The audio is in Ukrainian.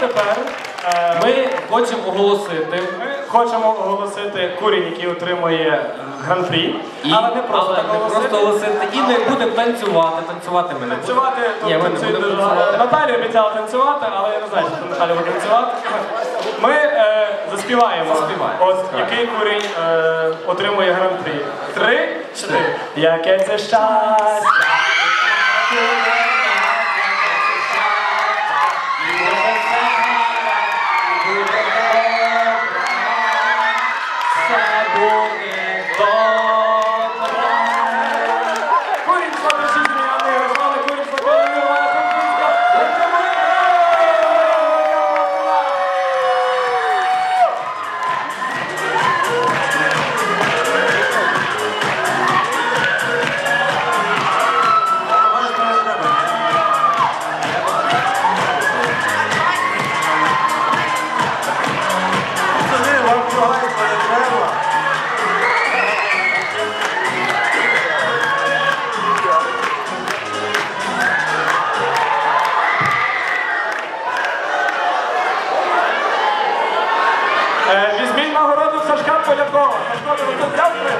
тепер е, Ми хочемо оголосити. ми хочемо оголосити курінь, який отримує гран-прі, І, але не просто але так не оголосити. просто оголосити. І не будемо танцювати. Танцювати ми не будемо. Танцювати, то Ні, ми не будемо дуже танцювати. Наталія обіцяла танцювати, але я не знаю, чи Наталія буде танцювати. Ми е, заспіваємо. Заспіваємо. От який курінь е, отримує гран-прі. Три, чотири. Яке це щастя! Візьміть нагороду Сашка Полякова. Сашко, взяв приз?